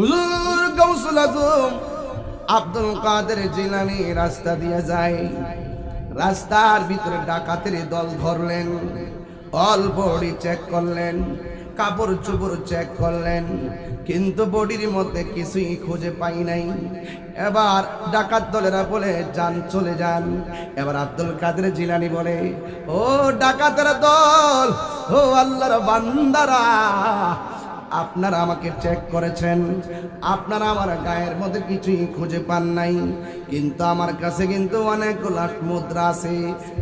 হুজুর গৌসুল আজম, আব্দুল কাদের জিলানি রাস্তা দিয়ে যায়। রাস্তার ভিতরে ডাকাতের দল ধরলেন অল বডি চেক করলেন, কাপড় চোপড় চেক করলেন, কিন্তু বডির মধ্যে কিছুই খুঁজে পাই নাই। এবার ডাকাত দলেরা বলে, যান, চলে যান। এবার আব্দুল কাদের জিলানি বলে, ও ডাকাতের দল, ও আল্লাহর বান্দারা আপনারা আমাকে চেক করেছেন। আপনারা আমার গায়ের মধ্যে কিছুই খুঁজে পান নাই। কিন্তু আমার কাছে কিন্তু অনেকগুলো মুদ্রা আছে।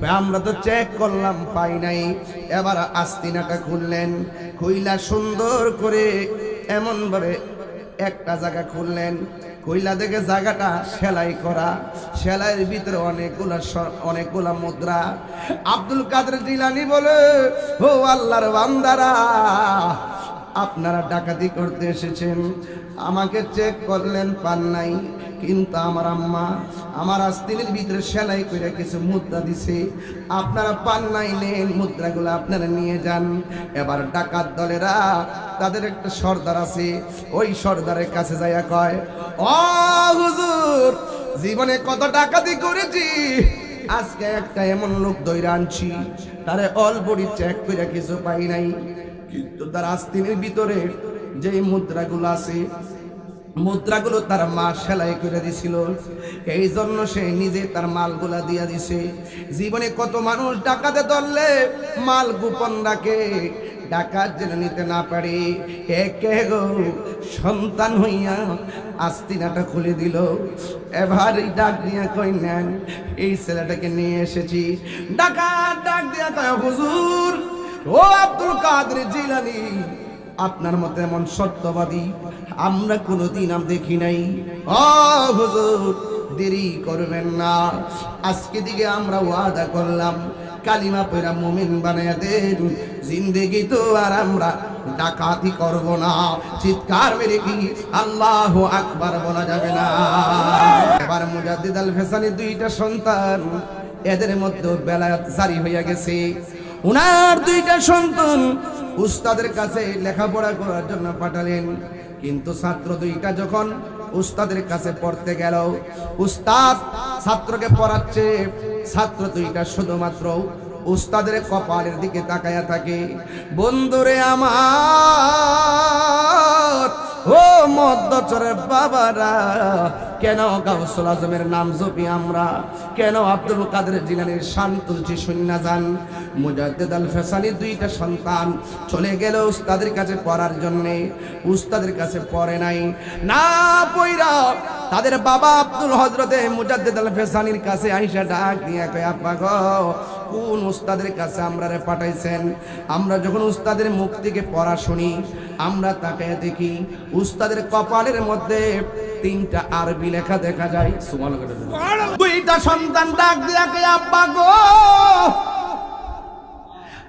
আমরা তো চেক করলাম, পাই নাই। এবার আস্তিনাটা খুললেন। খুইলা সুন্দর করে এমনভাবে একটা জায়গা খুললেন। কইলা দেখে জায়গাটা সেলাই করা। সেলাইয়ের ভিতরে অনেকগুলা অনেকগুলা মুদ্রা। আব্দুল কাদের জিলানি বলে, ও আল্লাহর বান্দারা আপনারা ডাকাতি করতে এসেছেন। আমাকে চেক করলেন, পান নাই। কিন্তু আমার আম্মা, আমার আস্তিনের ভিতরে সেলাই করে কিছু মুদ্রা দিছে। আপনারা পান নাই নেন, মুদ্রাগুলো আপনারা নিয়ে যান। এবার ডাকাত দলেরা, তাদের একটা সর্দার আছে, ওই সর্দারের কাছে যাইয়া কয়, ও হুজুর, জীবনে কত ডাকাতি করেছি। আজকে একটা এমন লোক দৈরা আনছি, তারে অলবডি চেক করে কিছু পাই নাই। কিন্তু তার আস্তিনের ভিতরে যে মুদ্রাগুলো আছে, মুদ্রাগুলো তার মা সেলাই করে দিছিল। এই জন্য সে নিজে তার মালগুলা দিয়া দিছে। জীবনে কত মানুষ ডাকাতে ধরলে মাল গোপন রাখে, ডাকাত যেন নিতে না পারে। একে গো সন্তান হইয়া আস্তিনাটা খুলে দিল। এবার এই ডাক দিয়া কই নেন, এই ছেলেটাকে নিয়ে এসেছি। ডাকাত ডাক দিয়া কয়, হুজুর, ও আব্দুল কাদের জিলানি? আপনার মতো এমন সত্যবাদী আমরা কোনোদিন আম দেখি নাই। ও হুজুর, দেরি করবেন না। আজকে দিকে আমরা ওয়াদা করলাম, কালিমা পেরা মুমিন বানায়া দেন। জিন্দেগি তো আর আমরা ডাকাতি করব না। চিৎকার মেরে কি আল্লাহ আকবার বলা যাবে না। এবার মুজাদ্দিদ আল ফেসানি দুইটা সন্তান, এদের মধ্যে বেলায়াত জারি হইয়া গেছে। উনার দুইটা সন্তান। উস্তাদের কাছে লেখাপড়া করার জন্য পাঠালেন। কিন্তু ছাত্র দুইটা যখন উস্তাদের কাছে পড়তে গেল, উস্তাদ ছাত্রকে পড়াচ্ছে। ছাত্র দুইটা শুধুমাত্র উস্তাদের কপালের দিকে তাকায়া থাকে। বন্ধুরে আমার ও মদ্দচরের বাবারা, কেন গাউসুল আজমের নাম জপি আমরা? কেন আব্দুল কাদের জিলানির শান তুলছি শূন্য যান? মুজাদ্দিদ আল ফেসানি দুইটা সন্তান চলে গেল উস্তাদের কাছে পড়ার জন্যে, উস্তাদের কাছে পড়ে নাই। না পইরা তাদের বাবা আব্দুল হজরতে মুজাদ্দিদ আল ফেসানির কাছে আইসা ডাক দিয়ে কয় আপা গো কোন উস্তাদের কাছে আমরা পাঠাইছেন? আমরা যখন উস্তাদের মুখ থেকে পড়া শুনি, আমরা তাকে দেখি উস্তাদের কপালের মধ্যে তিনটা আরবি লেখা দেখা যায়। দুইটা সন্তান ডাক দিয়া আব্বা গো!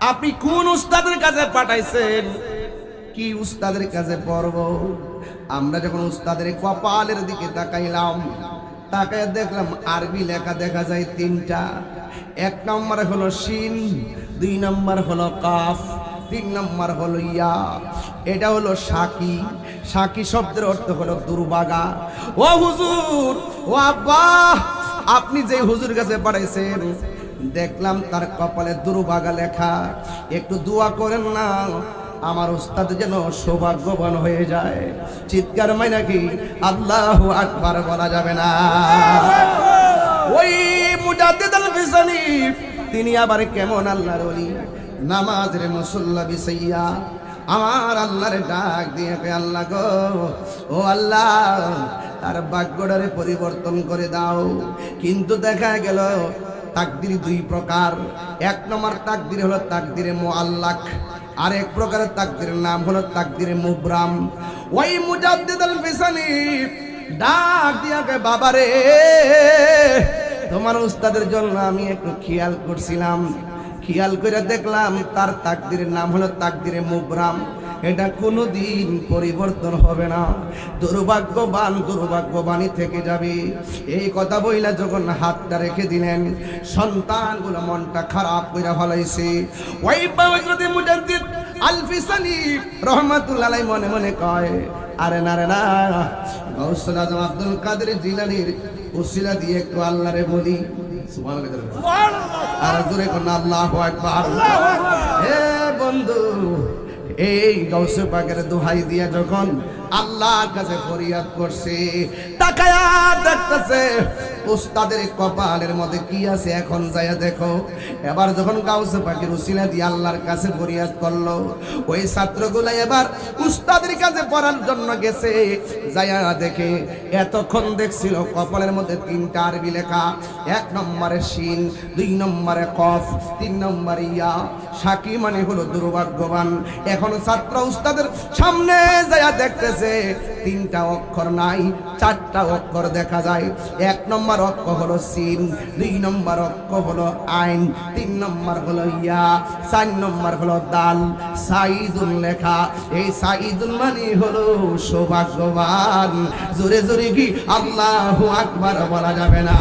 আপনি কোন উস্তাদের কাছে পাঠাইছেন? কি উস্তাদের কাছে পড়ব? আমরা যখন উস্তাদের কপালের দিকে তাকাইলাম তাকায় দেখলাম আরবি লেখা দেখা যায় তিনটা। এক নম্বর হলো শিন, দুই নম্বর হলো কাফ, তিন নম্বর হলো ইয়া। এটা হলো সাকি। সাকি শব্দের অর্থ হলো দুর্বাগা। ও হুজুর, ও আব্বা, আপনি যে হুজুর কাছে পাঠাইছেন, দেখলাম তার কপালে দুর্ভাগা লেখা। একটু দোয়া করেন না। আমার উস্তাদ যেন সৌভাগ্যবান হয়ে যায়। চিৎকার মাই নাকি আল্লাহ আকবার বলা যাবে না। ওই মুজাদ্দিদ তিনি আবার কেমন আল্লাহর ওলি? নামাজের মুসল্লা বিসাইয়া আমার আল্লাহর ডাক দিয়ে আল্লাহ গো, ও আল্লাহ, তার ভাগ্যটারে পরিবর্তন করে দাও। কিন্তু দেখা গেল, তাকদির দুই প্রকার। এক নম্বর তাকদির হলো তাকদিরে মোয়াল্লাক আর এক প্রকারের তাকদিরের নাম হলো তাকদিরে মুবরাম ওই মুজাদ্দিদ আল ফিসানি ডাক দিয়া বাবা রে তোমার উস্তাদের জন্য আমি একটু খেয়াল করছিলাম। খেয়াল করে দেখলাম তার তাকদিরের নাম হলো তাকদিরে মুবরাম এটা কোনোদিন পরিবর্তন হবে না। দুর্ভাগ্যবান দুর্ভাগ্যবানই থেকে যাবে। এই কথা বইলা যখন হাতটা রেখে দিলেন সন্তানগুলো মনটা খারাপ করে ফলাইছে। ওই বাবা মুজাদ্দিদ আলফিসানি রহমাতুল্লাহ মনে মনে কয় আরে না রে না গৌসুল আজম আব্দুল কাদের জিলানির উসিলা দিয়ে একটু আল্লাহরে বলি। আর জোরে কোন আল্লাহু হে বন্ধু এই গৌসে পাকের দোহাই দিয়া যখন আল্লাহর কাছে ফরিয়াদ করছে। তাকায়া দেখতেছে উস্তাদের কপালের মধ্যে কি আছে এখন যায়া দেখো। এবার যখন গাউসে পাখির উসিলা দিয়ে আল্লাহর কাছে ফরিয়াদ করল, ওই ছাত্রগুলো এবার উস্তাদের কাছে পড়ার জন্য গেছে। যায়া দেখে, এতক্ষণ দেখছিল কপালের মধ্যে তিনটা আরবি লেখা। এক নম্বরে শিন, দুই নম্বরে কফ, তিন নম্বরে ইয়া। সাকি মানে হলো দুর্ভাগ্যবান। এখন ছাত্র উস্তাদের সামনে যায়া দেখতেছে তিনটা অক্ষর নাই, চারটা অক্ষর দেখা যায়। এক নম্বর অক্ষর হলো সিন, দুই নম্বর অক্ষর হলো আইন, তিন নম্বর হলো ইয়া, চার নম্বর হলো দাল, সাইদুল লেখা। এই সাইদুল মানে হলো সৌভাগ্যবান। জোরে জোরে কি আল্লাহু আকবার বলা যাবে না?